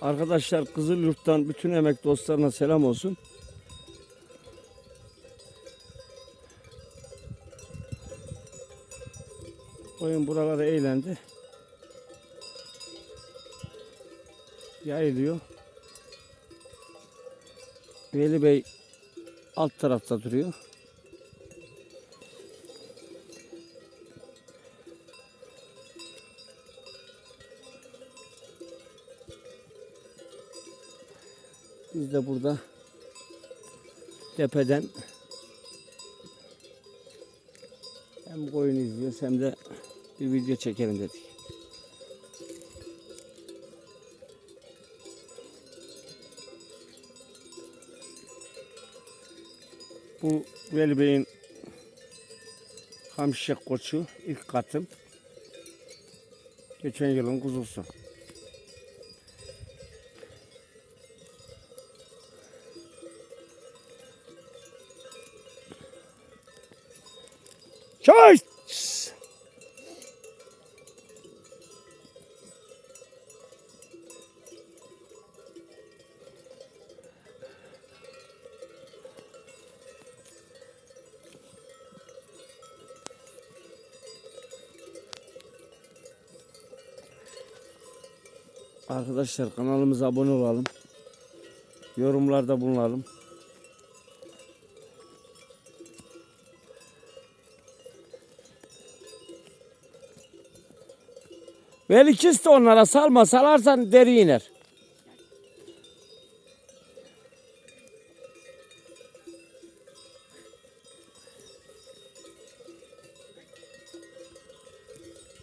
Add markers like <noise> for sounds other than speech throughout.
Arkadaşlar Kızılyurt'tan bütün emek dostlarına selam olsun. Oyun buralara eğlendi. Yayılıyor. Veli Bey alt tarafta duruyor. Biz de burada tepeden hem koyun izliyoruz hem de bir video çekelim dedik. Bu Veli Bey'in Hamşek koçu ilk katım. Geçen yılın kuzusu. Çay! Arkadaşlar kanalımıza abone olalım. Yorumlarda bulunalım. Velikis de onlara salma salarsan deri iner.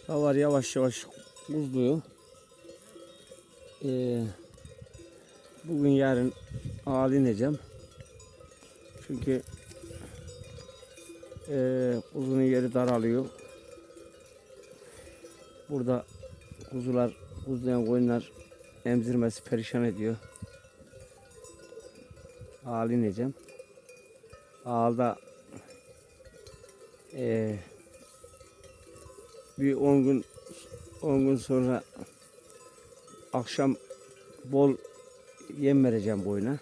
Hava yavaş yavaş buzluyor. Ee, bugün yarın ağal. Çünkü ee, uzunun yeri daralıyor. Burada kuzular, kuzlayan koyunlar emzirmesi perişan ediyor. Ağal ineceğim. Ağalda ee, bir 10 gün 10 gün sonra akşam bol yem vereceğim boyuna.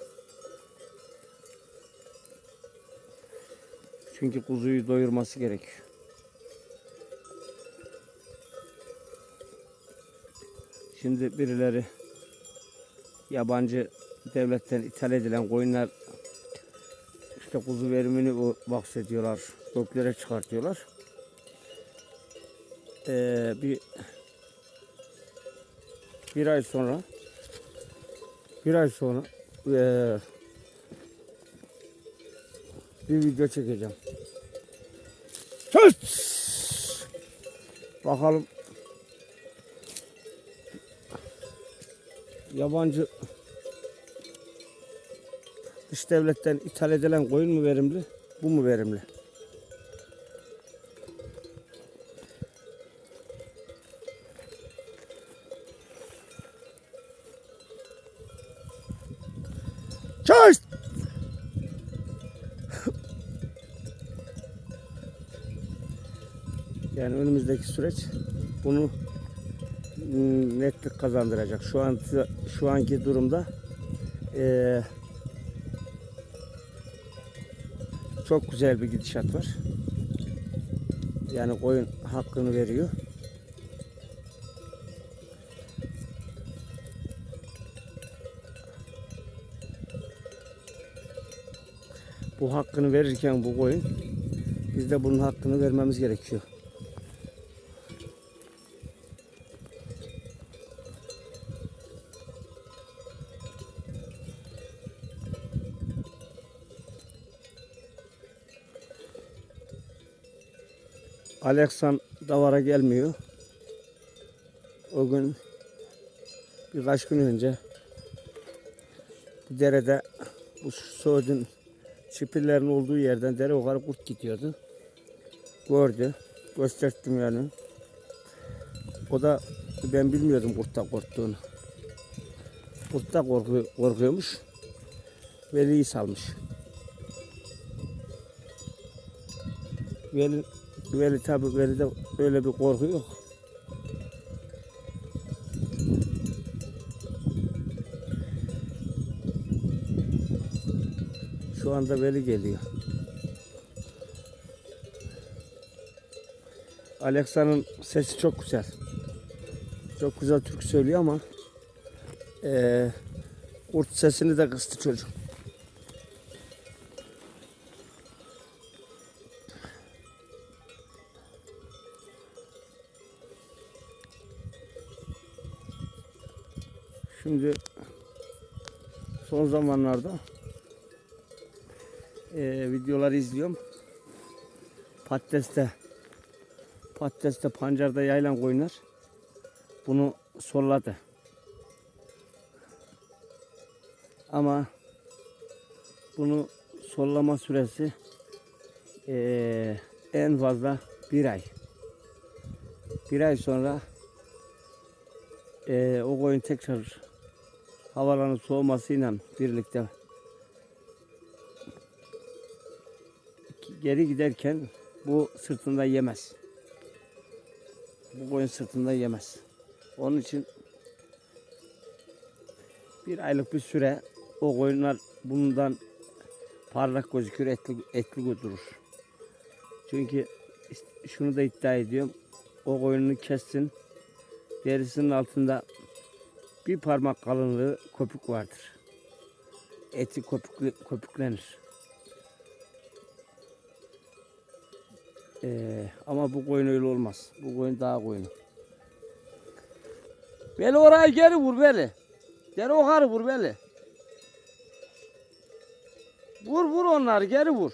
Çünkü kuzuyu doyurması gerekiyor. Şimdi birileri yabancı devletten ithal edilen koyunlar işte kuzu verimini bahsediyorlar. Göklere çıkartıyorlar. Ee, bir bir ay sonra bir ay sonra ee, bir video çekeceğim. Bakalım yabancı dış devletten ithal edilen koyun mu verimli, bu mu verimli? Çay! <laughs> Yani önümüzdeki süreç bunu netlik kazandıracak. Şu an şu anki durumda eee, çok güzel bir gidişat var. Yani koyun hakkını veriyor. Bu hakkını verirken bu koyun biz de bunun hakkını vermemiz gerekiyor. Alexan davara gelmiyor. O gün birkaç gün önce derede bu soğudun çipillerin olduğu yerden dere o kadar kurt gidiyordu. Gördü. Gösterdim yani. O da ben bilmiyordum kurttan korktuğunu. Kurttan korku, korkuyormuş. Veli'yi salmış. Veli, Veli tabi Veli'de öyle bir korku yok. Şu anda Veli geliyor. Alexa'nın sesi çok güzel. Çok güzel Türk söylüyor ama e, kurt sesini de kıstı çocuk. Şimdi son zamanlarda eee videoları izliyorum. Patateste patateste pancarda yaylan koyunlar bunu solladı. Ama bunu sollama süresi eee, en fazla bir ay. Bir ay sonra eee, o koyun tekrar havaların soğumasıyla birlikte geri giderken bu sırtında yemez. Bu koyun sırtında yemez. Onun için bir aylık bir süre o koyunlar bundan parlak gözükür, etli, etli durur. Çünkü şunu da iddia ediyorum. O koyunu kessin, derisinin altında bir parmak kalınlığı köpük vardır. Eti köpükle, köpüklenir. Ee, ama bu koyun öyle olmaz. Bu koyun daha koyunu. Beli oraya geri vur beli. Geri yukarı vur beli. Vur vur onları geri vur.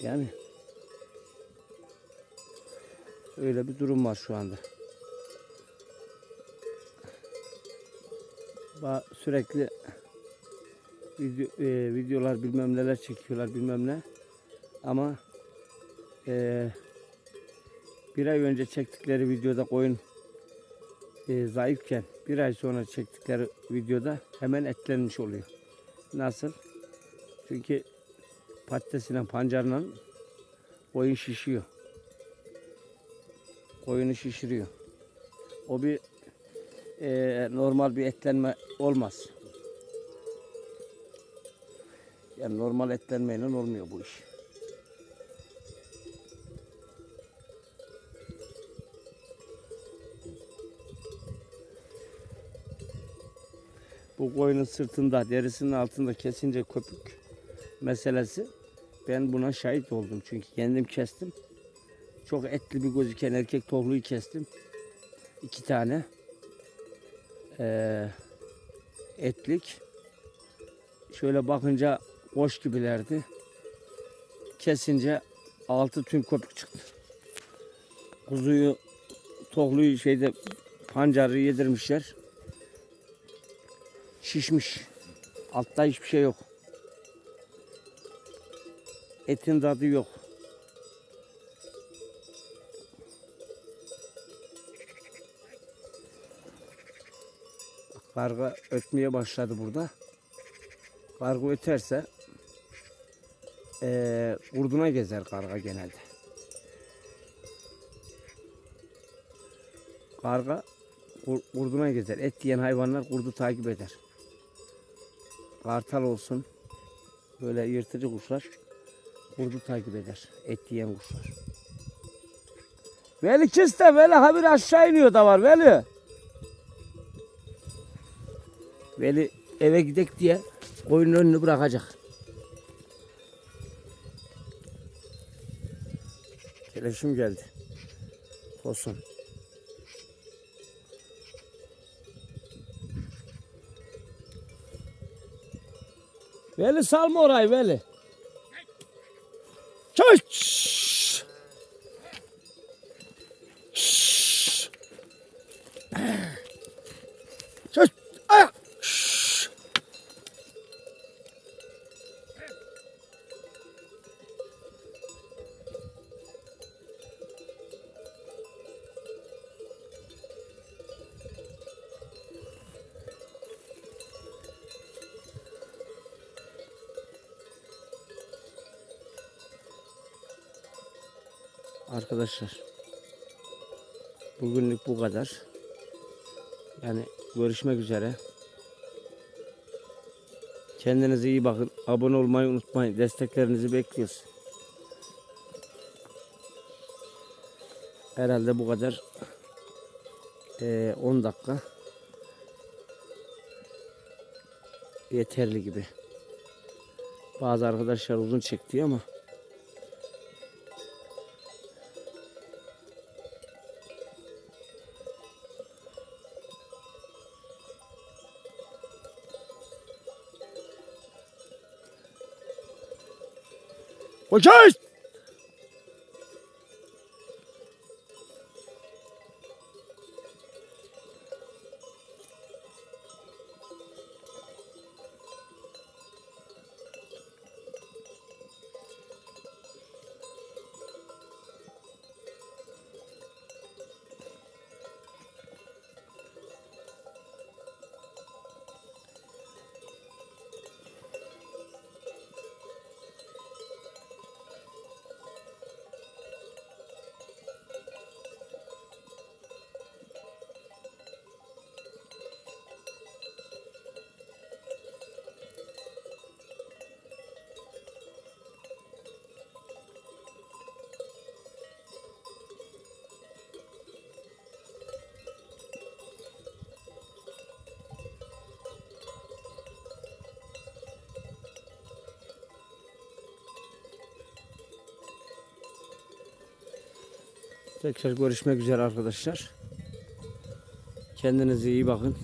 Yani öyle bir durum var şu anda. Sürekli video, e, videolar bilmem neler çekiyorlar bilmem ne. Ama e, bir ay önce çektikleri videoda koyun e, zayıfken bir ay sonra çektikleri videoda hemen etlenmiş oluyor. Nasıl? Çünkü patatesiyle pancarla koyun şişiyor. Koyunu şişiriyor. O bir e, normal bir etlenme olmaz. Yani normal etlenmeyle olmuyor bu iş. Bu koyunun sırtında, derisinin altında kesince köpük meselesi. Ben buna şahit oldum çünkü kendim kestim. Çok etli bir gözüken erkek tohluyu kestim. İki tane. Ee, etlik. Şöyle bakınca boş gibilerdi. Kesince altı tüm köpük çıktı. Kuzuyu, tohluyu şeyde pancarı yedirmişler. Şişmiş. Altta hiçbir şey yok. Etin tadı yok. Karga ötmeye başladı burada. Karga öterse eee kurduna gezer karga genelde. Karga kur- kurduna gezer. Et yiyen hayvanlar kurdu takip eder. Kartal olsun, böyle yırtıcı kuşlar kurdu takip eder. Et yiyen kuşlar. Veli kiste, Veli habire aşağı iniyor da var Veli. Veli eve gidek diye koyunun önünü bırakacak. Teleşim geldi. Olsun. Veli salma orayı Veli. Arkadaşlar bugünlük bu kadar. Yani görüşmek üzere. Kendinize iyi bakın. Abone olmayı unutmayın. Desteklerinizi bekliyoruz. Herhalde bu kadar. Ee, 10 dakika. Yeterli gibi. Bazı arkadaşlar uzun çekti ama Koşuş! Tekrar görüşmek üzere arkadaşlar. Kendinize iyi bakın.